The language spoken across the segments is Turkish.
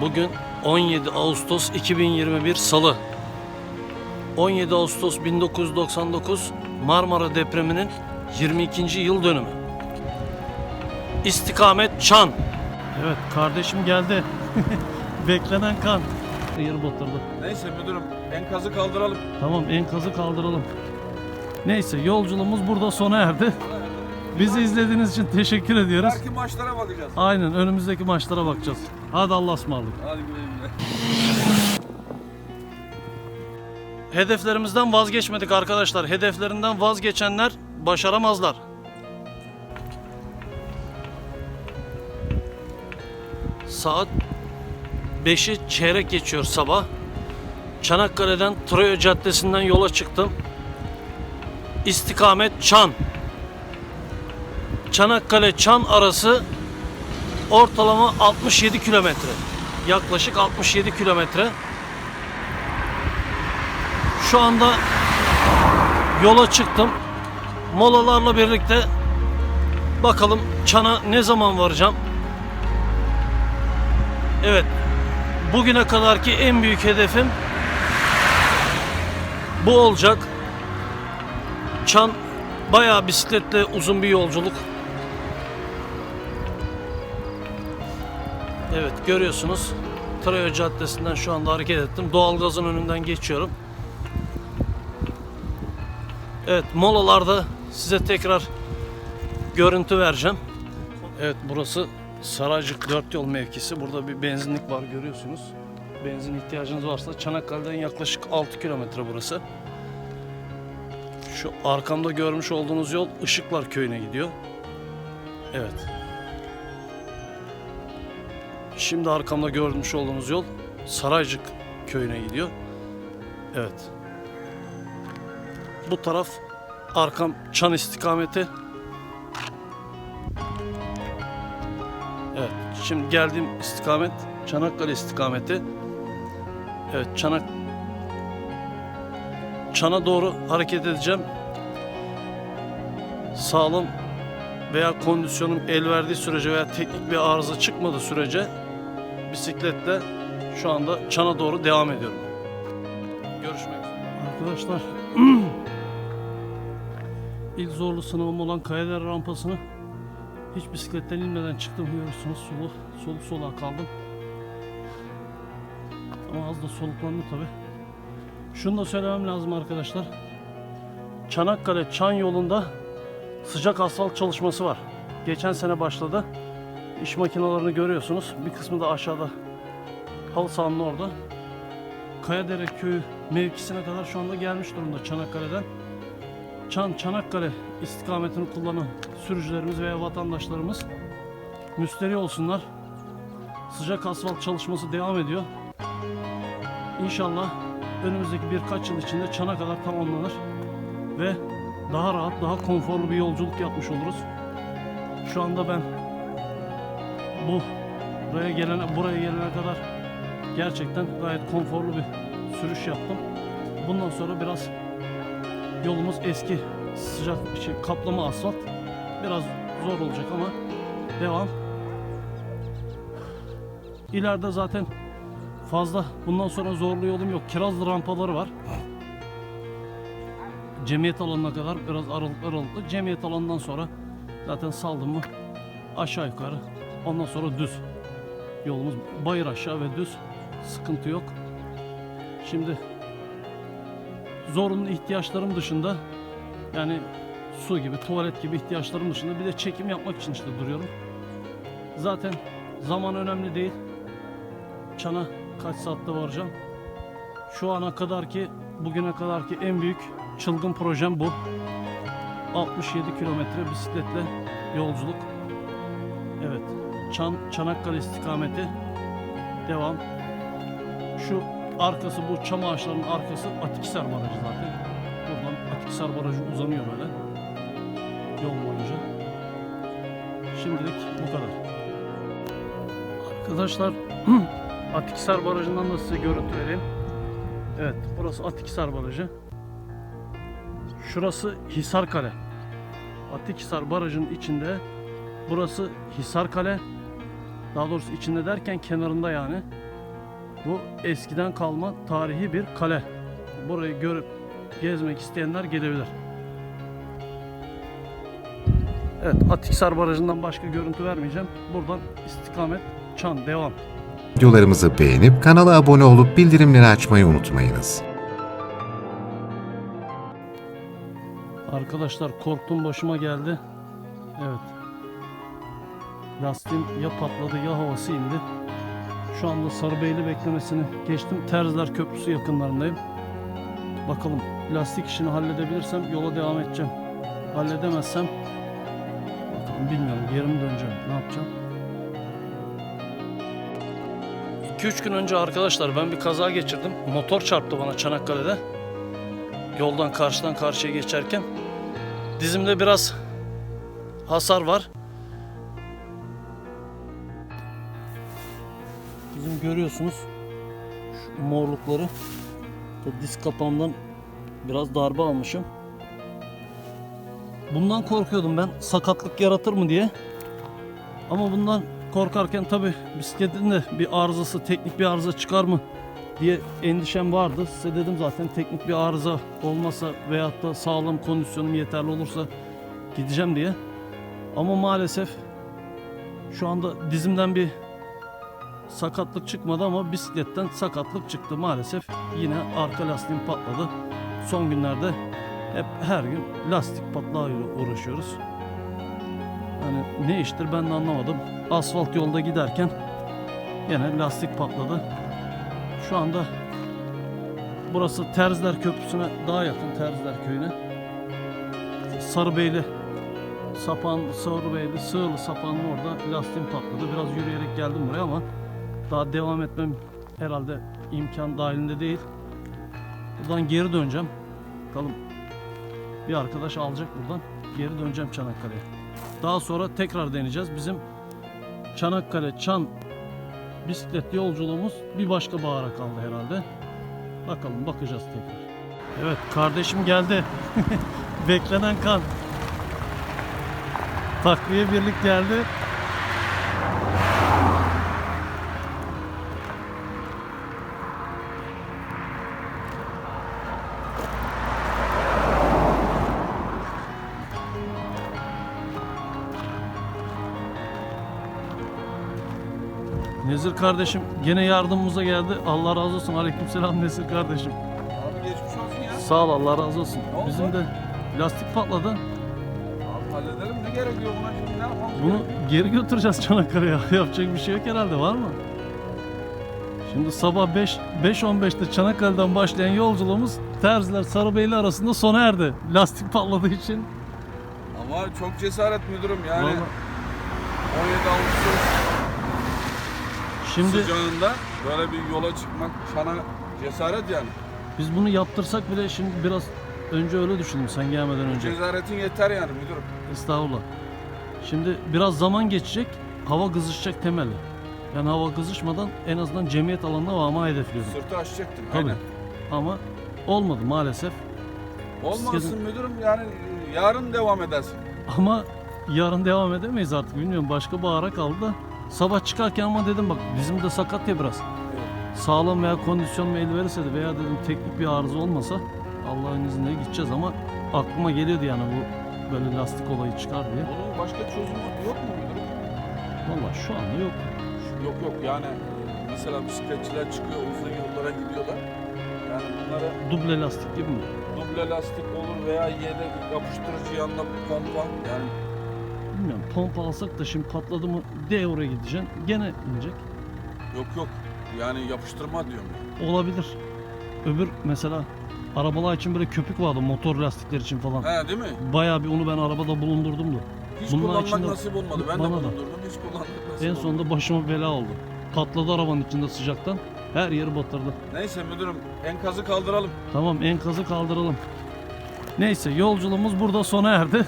Bugün 17 Ağustos 2021 Salı. 17 Ağustos 1999 Marmara depreminin 22. yıl dönümü. İstikamet Çan. Evet kardeşim geldi. Beklenen kan. Yeri batırdı. Neyse müdürüm enkazı kaldıralım. Tamam enkazı kaldıralım. Neyse yolculuğumuz burada sona erdi. Bizi izlediğiniz için teşekkür ediyoruz. Belki maçlara bakacağız. Aynen önümüzdeki maçlara bakacağız. Hadi Allah'a ısmarladık. Hadi güle güle. Hedeflerimizden vazgeçmedik arkadaşlar. Hedeflerinden vazgeçenler başaramazlar. Saat 5'i çeyrek geçiyor sabah. Çanakkale'den Troya Caddesi'nden yola çıktım. İstikamet Çan. Çanakkale Çan arası ortalama 67 kilometre. Yaklaşık 67 kilometre. Şu anda yola çıktım. Molalarla birlikte bakalım Çan'a ne zaman varacağım. Evet. Bugüne kadarki en büyük hedefim bu olacak. Çan bayağı bisikletle uzun bir yolculuk. Evet görüyorsunuz. Troya Caddesi'nden şu anda hareket ettim. Doğalgazın önünden geçiyorum. Evet molalarda size tekrar görüntü vereceğim. Evet burası Saraycık 4 yol mevkisi. Burada bir benzinlik var görüyorsunuz. Benzin ihtiyacınız varsa Çanakkale'den yaklaşık 6 kilometre burası. Şu arkamda görmüş olduğunuz yol Işıklar Köyü'ne gidiyor. Evet. Şimdi arkamda görmüş olduğunuz yol Saraycık Köyü'ne gidiyor. Evet. Bu taraf arkam Çan istikameti. Evet, şimdi geldiğim istikamet Çanakkale istikameti. Evet, Çanak Çan'a doğru hareket edeceğim. Sağlam veya kondisyonum el verdiği sürece veya teknik bir arıza çıkmadığı sürece bisikletle şu anda Çan'a doğru devam ediyorum. Görüşmek üzere. Arkadaşlar İlk zorlu sınavım olan Kayader rampasını hiç bisikletten inmeden çıktım görüyorsunuz solu, soluk soluğa kaldım. Ama az da soluklandım tabi. Şunu da söylemem lazım arkadaşlar. Çanakkale Çan yolunda sıcak asfalt çalışması var. Geçen sene başladı. İş makinalarını görüyorsunuz. Bir kısmı da aşağıda halı sahanın orada. Kayadere köyü mevkisine kadar şu anda gelmiş durumda Çanakkale'den. Çan Çanakkale istikametini kullanan sürücülerimiz veya vatandaşlarımız müsteri olsunlar. Sıcak asfalt çalışması devam ediyor. İnşallah önümüzdeki birkaç yıl içinde Çan'a kadar tamamlanır ve daha rahat, daha konforlu bir yolculuk yapmış oluruz. Şu anda ben bu buraya gelene buraya gelene kadar gerçekten gayet konforlu bir sürüş yaptım. Bundan sonra biraz Yolumuz eski sıcak şey, kaplama asfalt. Biraz zor olacak ama devam. İleride zaten fazla bundan sonra zorlu yolum yok. Kirazlı rampaları var. Cemiyet alanına kadar biraz aralıklı aralıklı. Cemiyet alanından sonra zaten saldım mı aşağı yukarı. Ondan sonra düz. Yolumuz bayır aşağı ve düz. Sıkıntı yok. Şimdi zorunlu ihtiyaçlarım dışında yani su gibi, tuvalet gibi ihtiyaçlarım dışında bir de çekim yapmak için işte duruyorum. Zaten zaman önemli değil. Çana kaç saatte varacağım. Şu ana kadar ki bugüne kadar ki en büyük çılgın projem bu. 67 kilometre bisikletle yolculuk. Çan, Çanakkale istikameti. Devam. Şu arkası bu çam ağaçlarının arkası Atikhisar Barajı zaten. Buradan Atikhisar Barajı uzanıyor böyle. Yol boyunca. Şimdilik bu kadar. Arkadaşlar Atikhisar Barajı'ndan da size görüntü vereyim. Evet burası Atikhisar Barajı. Şurası Hisarkale. Atikhisar Barajı'nın içinde burası Hisarkale. Daha doğrusu içinde derken kenarında yani. Bu eskiden kalma tarihi bir kale. Burayı görüp gezmek isteyenler gelebilir. Evet, Atiksar Barajı'ndan başka görüntü vermeyeceğim. Buradan istikamet Çan devam. Videolarımızı beğenip kanala abone olup bildirimleri açmayı unutmayınız. Arkadaşlar korktum başıma geldi. Evet. Lastiğim ya patladı ya havası indi. Şu anda Sarıbeyli beklemesini geçtim. Terzler Köprüsü yakınlarındayım. Bakalım lastik işini halledebilirsem yola devam edeceğim. Halledemezsem bakalım bilmiyorum geri mi döneceğim ne yapacağım. 2-3 gün önce arkadaşlar ben bir kaza geçirdim. Motor çarptı bana Çanakkale'de. Yoldan karşıdan karşıya geçerken. Dizimde biraz hasar var. Görüyorsunuz şu morlukları. Diz kapağımdan biraz darbe almışım. Bundan korkuyordum ben sakatlık yaratır mı diye. Ama bundan korkarken tabi bisikletin de bir arızası, teknik bir arıza çıkar mı diye endişem vardı. Size dedim zaten teknik bir arıza olmasa veyahut da sağlam kondisyonum yeterli olursa gideceğim diye. Ama maalesef şu anda dizimden bir sakatlık çıkmadı ama bisikletten sakatlık çıktı maalesef. Yine arka lastiğim patladı. Son günlerde hep her gün lastik patlağıyla uğraşıyoruz. Hani ne iştir ben de anlamadım. Asfalt yolda giderken yine lastik patladı. Şu anda burası Terzler Köprüsü'ne daha yakın Terzler Köyü'ne. Sarıbeyli Sapan, Sarıbeyli, Sığırlı Sapan'ın orada lastiğim patladı. Biraz yürüyerek geldim buraya ama daha devam etmem herhalde imkan dahilinde değil. Buradan geri döneceğim. Bakalım bir arkadaş alacak buradan. Geri döneceğim Çanakkale'ye. Daha sonra tekrar deneyeceğiz. Bizim Çanakkale, Çan bisiklet yolculuğumuz bir başka bahara kaldı herhalde. Bakalım bakacağız tekrar. Evet kardeşim geldi. Beklenen kan. Takviye birlik geldi. Kardeşim gene yardımımıza geldi. Allah razı olsun. Aleykümselam Nezir kardeşim. Abi geçmiş olsun ya. Sağ ol Allah razı olsun. oldu? Bizim de lastik patladı. Abi halledelim ne gerekiyor buna şimdi ne yapmamız Bunu geri götüreceğiz Çanakkale'ye. Yapacak bir şey yok herhalde var mı? Şimdi sabah 5 5.15'te Çanakkale'den başlayan yolculuğumuz Terziler Sarıbeyli arasında sona erdi. Lastik patladığı için. Ama çok cesaret müdürüm yani. Vallahi 17 Ağustos şimdi sıcağında böyle bir yola çıkmak sana cesaret yani. biz bunu yaptırsak bile şimdi biraz önce öyle düşündüm sen gelmeden önce. Cesaretin yeter yani müdürüm. Estağfurullah. Şimdi biraz zaman geçecek, hava kızışacak temelli. Yani hava kızışmadan en azından cemiyet alanına varma hedefliyorum. Sırtı açacaktın. Tabii. Aynen. Ama olmadı maalesef. Olmasın müdürüm yani yarın devam edersin. Ama yarın devam edemeyiz artık bilmiyorum. Başka bahara kaldı da. Sabah çıkarken ama dedim bak bizim de sakat ya biraz. Sağlam veya kondisyon mu el verirse de veya dedim teknik bir arıza olmasa Allah'ın izniyle gideceğiz ama aklıma geliyordu yani bu böyle lastik olayı çıkar diye. Bunun başka çözümü yok mu müdürüm? Vallahi şu anda yok. Yok yok yani e, mesela bisikletçiler çıkıyor uzun yollara gidiyorlar. Yani bunlara Duble lastik gibi mi? duble lastik olur veya yedek yapıştırıcı yanına pompa yani Bilmiyorum pompa alsak da şimdi patladı mı de oraya gideceksin gene inecek. yok yok yani yapıştırma diyorum. Olabilir. Öbür mesela arabalar için böyle köpük vardı motor lastikler için falan. He değil mi? Bayağı bir onu ben arabada bulundurdum da. Hiç Bunun kullanmak içinde- nasip olmadı. Ben de Bana da. bulundurdum. Hiç kullanmak nasip En olmadı. sonunda başıma bela oldu. Patladı arabanın içinde sıcaktan. Her yeri batırdı. Neyse müdürüm enkazı kaldıralım. Tamam enkazı kaldıralım. Neyse yolculuğumuz burada sona erdi.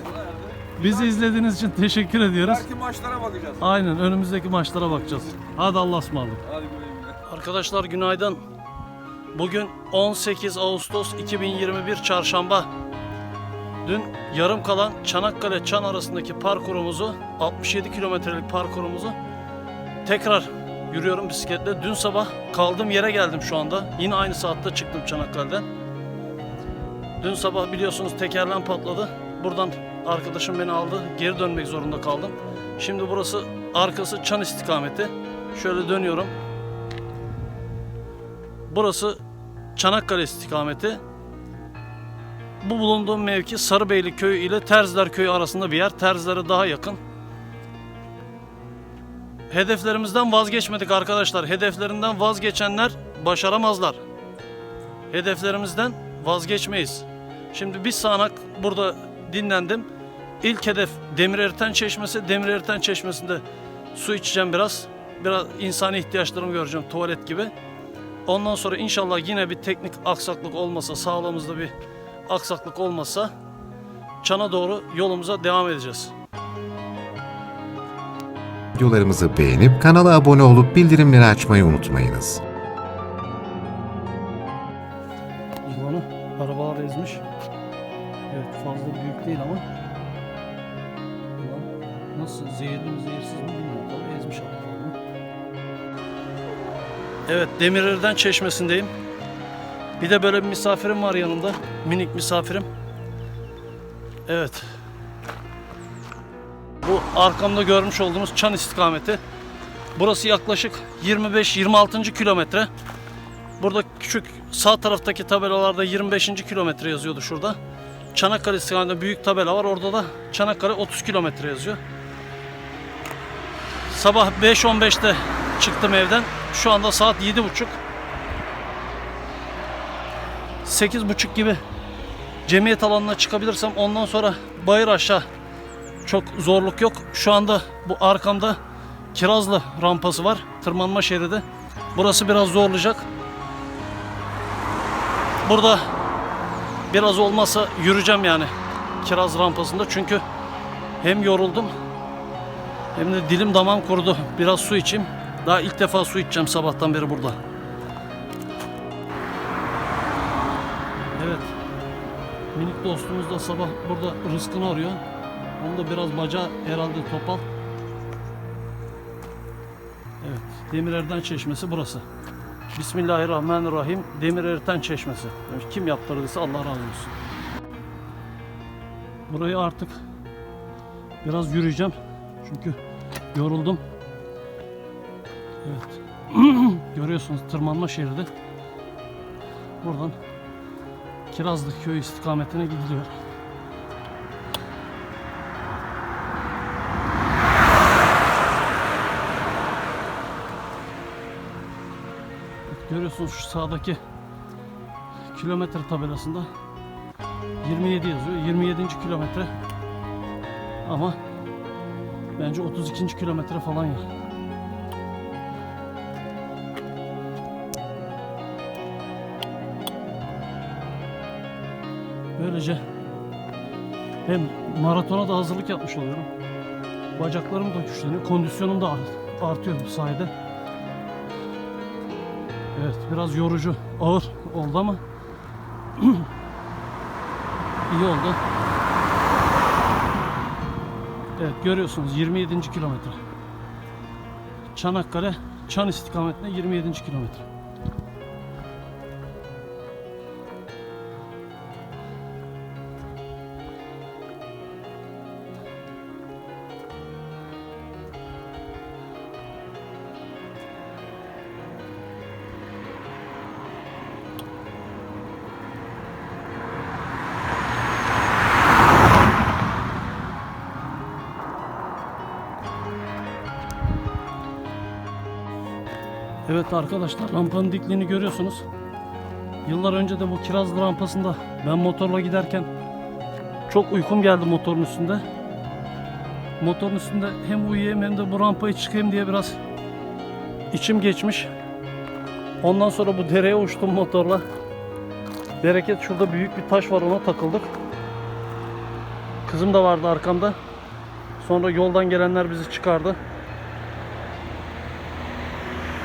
Bizi izlediğiniz için teşekkür ediyoruz. Belki maçlara bakacağız. Aynen önümüzdeki maçlara bakacağız. Hadi Allah'a ısmarladık. Hadi güle güle. Arkadaşlar günaydın. Bugün 18 Ağustos 2021 Çarşamba. Dün yarım kalan Çanakkale Çan arasındaki parkurumuzu 67 kilometrelik parkurumuzu tekrar Yürüyorum bisikletle. Dün sabah kaldığım yere geldim şu anda. Yine aynı saatte çıktım Çanakkale'den. Dün sabah biliyorsunuz tekerlem patladı. Buradan arkadaşım beni aldı. Geri dönmek zorunda kaldım. Şimdi burası arkası Çan istikameti. Şöyle dönüyorum. Burası Çanakkale istikameti. Bu bulunduğum mevki Sarıbeyli köyü ile Terziler köyü arasında bir yer. Terzilere daha yakın. Hedeflerimizden vazgeçmedik arkadaşlar. Hedeflerinden vazgeçenler başaramazlar. Hedeflerimizden vazgeçmeyiz. Şimdi bir sağanak burada dinlendim. İlk hedef Demir Eriten Çeşmesi. Demir Eriten Çeşmesi'nde su içeceğim biraz. Biraz insani ihtiyaçlarımı göreceğim tuvalet gibi. Ondan sonra inşallah yine bir teknik aksaklık olmasa, sağlığımızda bir aksaklık olmasa Çan'a doğru yolumuza devam edeceğiz. Videolarımızı beğenip kanala abone olup bildirimleri açmayı unutmayınız. Değil ama yılan nasıl zehirli mi zehirsiz mi bilmiyorum. Tabii ezmiş arabalarını. Evet Demirer'den çeşmesindeyim. Bir de böyle bir misafirim var yanımda. Minik misafirim. Evet. Bu arkamda görmüş olduğunuz Çan istikameti. Burası yaklaşık 25-26. kilometre. Burada küçük sağ taraftaki tabelalarda 25. kilometre yazıyordu şurada. Çanakkale istikametinde büyük tabela var. Orada da Çanakkale 30 kilometre yazıyor. Sabah 5.15'te çıktım evden. Şu anda saat 7.30. 8.30 gibi cemiyet alanına çıkabilirsem ondan sonra bayır aşağı çok zorluk yok. Şu anda bu arkamda Kirazlı rampası var. Tırmanma şeridi. Burası biraz zorlayacak. Burada biraz olmasa yürüyeceğim yani kiraz rampasında çünkü hem yoruldum hem de dilim damağım kurudu. Biraz su içeyim. Daha ilk defa su içeceğim sabahtan beri burada. Evet. Minik dostumuz da sabah burada rızkını arıyor. Onun da biraz bacağı herhalde topal. Evet. Demirerden Çeşmesi burası. Bismillahirrahmanirrahim. Demir Eriten Çeşmesi. Yani kim yaptırdıysa Allah razı olsun. Burayı artık biraz yürüyeceğim. Çünkü yoruldum. Evet. Görüyorsunuz tırmanma şeridi. Buradan Kirazlı köy istikametine gidiliyor. Görüyorsunuz şu sağdaki kilometre tabelasında 27 yazıyor. 27. kilometre. Ama bence 32. kilometre falan ya. Böylece hem maratona da hazırlık yapmış oluyorum. Bacaklarım da güçleniyor. Kondisyonum da art- artıyor bu sayede. Evet biraz yorucu, ağır oldu ama iyi oldu. Evet görüyorsunuz 27. kilometre. Çanakkale, Çan istikametine 27. kilometre. Evet arkadaşlar rampanın dikliğini görüyorsunuz. Yıllar önce de bu Kirazlı rampasında ben motorla giderken çok uykum geldi motorun üstünde. Motorun üstünde hem uyuyayım hem de bu rampayı çıkayım diye biraz içim geçmiş. Ondan sonra bu dereye uçtum motorla. Bereket şurada büyük bir taş var ona takıldık. Kızım da vardı arkamda. Sonra yoldan gelenler bizi çıkardı.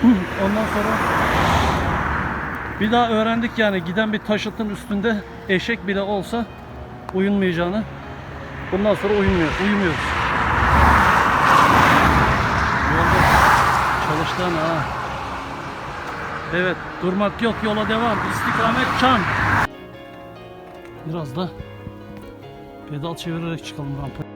Ondan sonra bir daha öğrendik yani giden bir taşıtın üstünde eşek bile olsa uyunmayacağını. Bundan sonra uyumuyor, uyumuyoruz. Yolda çalıştık Çan ha. Evet durmak yok yola devam. İstikamet Çan. Biraz da pedal çevirerek çıkalım rampaya.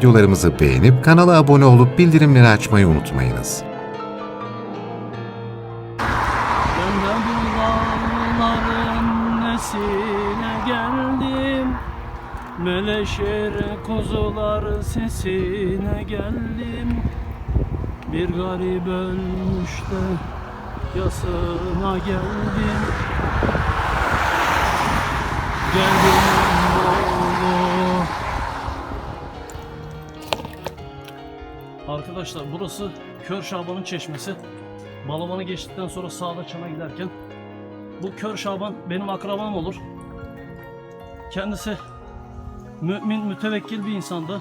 Videolarımızı beğenip kanala abone olup bildirimleri açmayı unutmayınız. Geldim? Kuzular sesine geldim. Bir garip ölmüş de yasına geldim. Geldim Arkadaşlar burası Kör Şaban'ın çeşmesi. Balabanı geçtikten sonra sağda çana giderken bu Kör Şaban benim akrabam olur. Kendisi mümin, mütevekkil bir insandı.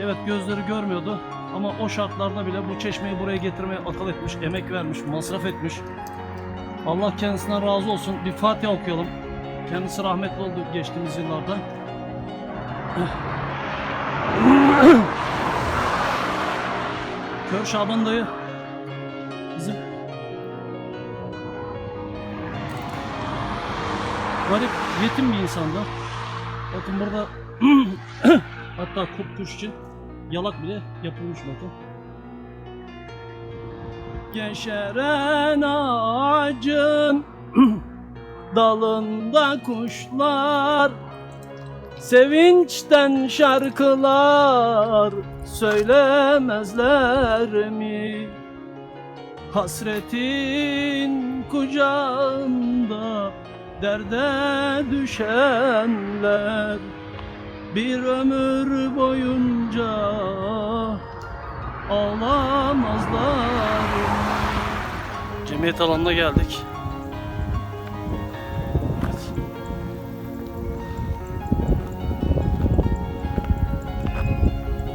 Evet gözleri görmüyordu ama o şartlarda bile bu çeşmeyi buraya getirmeye akıl etmiş, emek vermiş, masraf etmiş. Allah kendisinden razı olsun. Bir Fatiha okuyalım. Kendisi rahmetli oldu geçtiğimiz yıllarda. Kör Şaban dayı bizim garip yetim bir insandı. Bakın burada hatta kuş için yalak bile yapılmış bakın. Yeşeren ağacın dalında kuşlar Sevinçten şarkılar söylemezler mi? Hasretin kucağında derde düşenler bir ömür boyunca ağlamazlar. Cemiyet alanına geldik.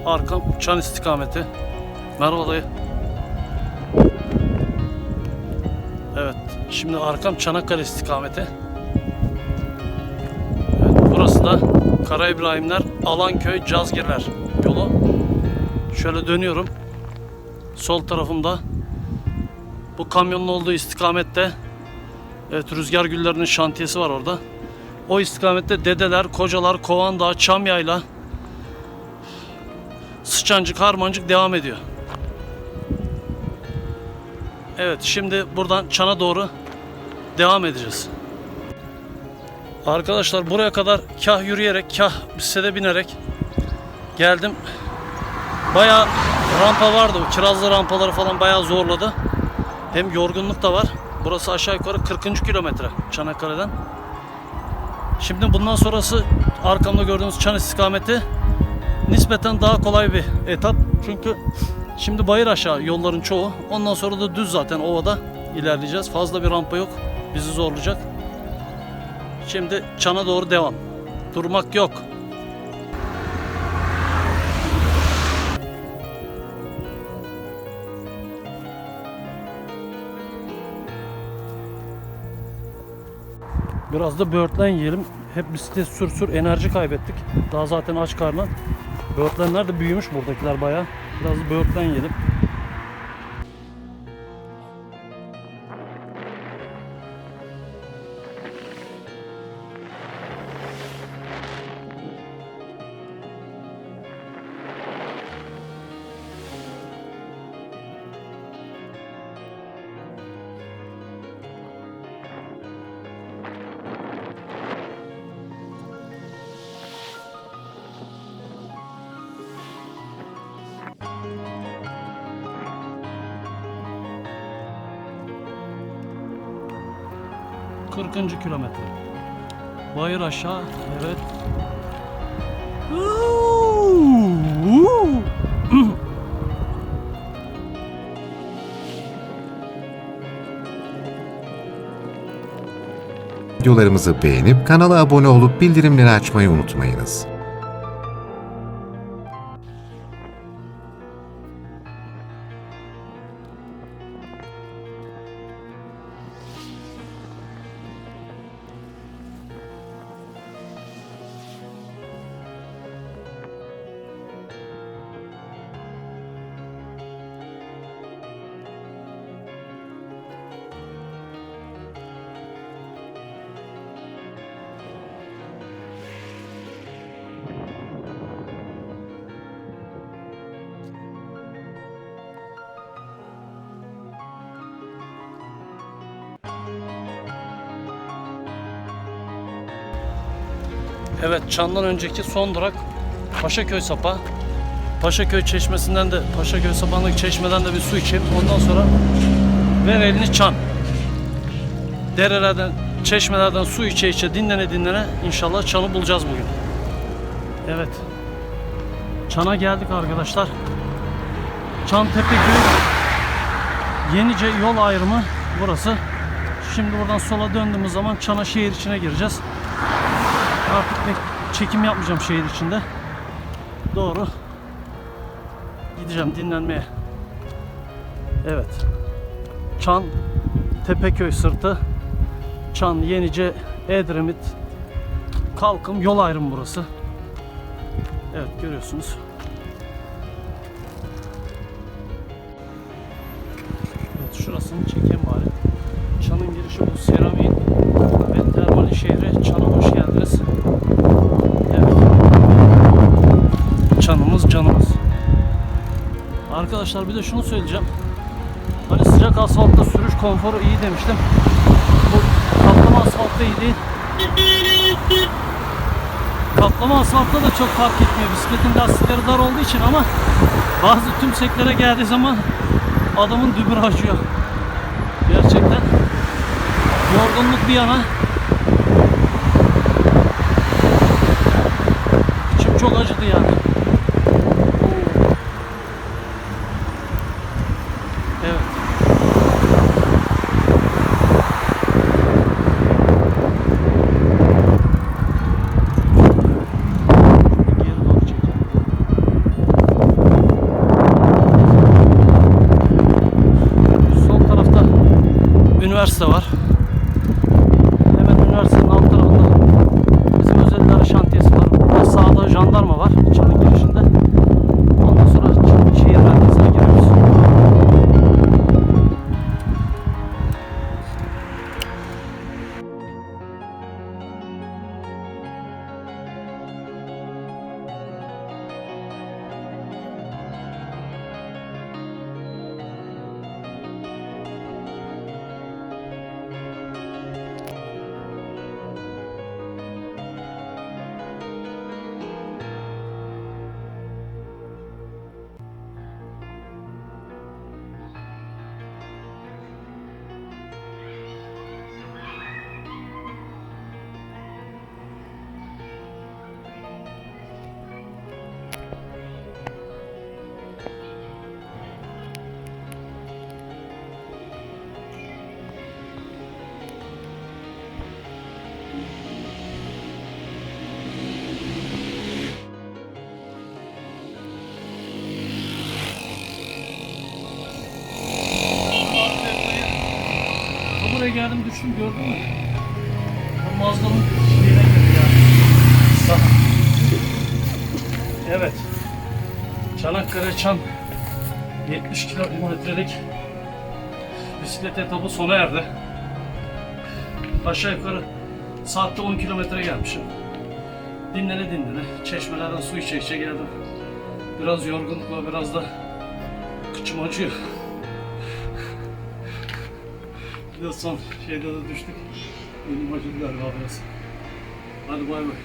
Arkam Çan istikameti. Merhaba dayı. Evet. Şimdi arkam Çanakkale istikameti. Evet, burası da Kara İbrahimler, Alanköy, Cazgirler yolu. Şöyle dönüyorum. Sol tarafımda bu kamyonun olduğu istikamette Evet rüzgar güllerinin şantiyesi var orada. O istikamette dedeler, kocalar, kovan dağı, çam yayla, sıçancık, harmancık devam ediyor. Evet şimdi buradan Çan'a doğru devam edeceğiz. Arkadaşlar buraya kadar kah yürüyerek kah bisiklete binerek geldim. Baya rampa vardı. Bu kirazlı rampaları falan bayağı zorladı. Hem yorgunluk da var. Burası aşağı yukarı 40. kilometre Çanakkale'den. Şimdi bundan sonrası arkamda gördüğünüz Çan istikameti nispeten daha kolay bir etap. Çünkü şimdi bayır aşağı yolların çoğu. Ondan sonra da düz zaten ovada ilerleyeceğiz. Fazla bir rampa yok. Bizi zorlayacak. Şimdi Çan'a doğru devam. Durmak yok. Biraz da böğürtlen yiyelim. Hep bisiklet sür sür enerji kaybettik. Daha zaten aç karnı. Böğürtlenler de büyümüş buradakiler baya. Biraz böğürtlen yedim. 40. kilometre. Bayır aşağı. Evet. Videolarımızı beğenip kanala abone olup bildirimleri açmayı unutmayınız. Evet Çan'dan önceki son durak Paşaköy Sapa. Paşaköy Çeşmesi'nden de Paşaköy Sapa'ndaki çeşmeden de bir su içeyim. Ondan sonra ver elini Çan. Derelerden, çeşmelerden su içe içe dinlene dinlene inşallah Çan'ı bulacağız bugün. Evet. Çan'a geldik arkadaşlar. Çan Tepeköy Yenice yol ayrımı burası. Şimdi buradan sola döndüğümüz zaman Çan'a şehir içine gireceğiz. Artık pek çekim yapmayacağım şehir içinde. Doğru. Gideceğim dinlenmeye. Evet. Çan Tepeköy sırtı. Çan Yenice Edremit Kalkım yol ayrımı burası. Evet görüyorsunuz. Evet şurasını çekeyim Arkadaşlar bir de şunu söyleyeceğim. Hani sıcak asfaltta sürüş konforu iyi demiştim. Bu kaplama asfaltta iyi değil. Kaplama asfaltta da çok fark etmiyor. Bisikletin lastikleri dar olduğu için ama bazı tümseklere geldiği zaman adamın dübür acıyor. Gerçekten. Yorgunluk bir yana. İçim çok acıdı yani. Buraya geldim düştüm gördün mü? O Mazda'nın girdi ya. Sağ. Evet. Çanakkale Çan 70 kilometrelik bisiklet etabı sona erdi. Aşağı yukarı saatte 10 kilometre gelmişim. Dinlene dinlene, çeşmelerden su içe içe geldim. Biraz yorgunluk var, biraz da kıçım acıyor. de son şeyde de düştük. Benim acım galiba biraz. Hadi bay bay.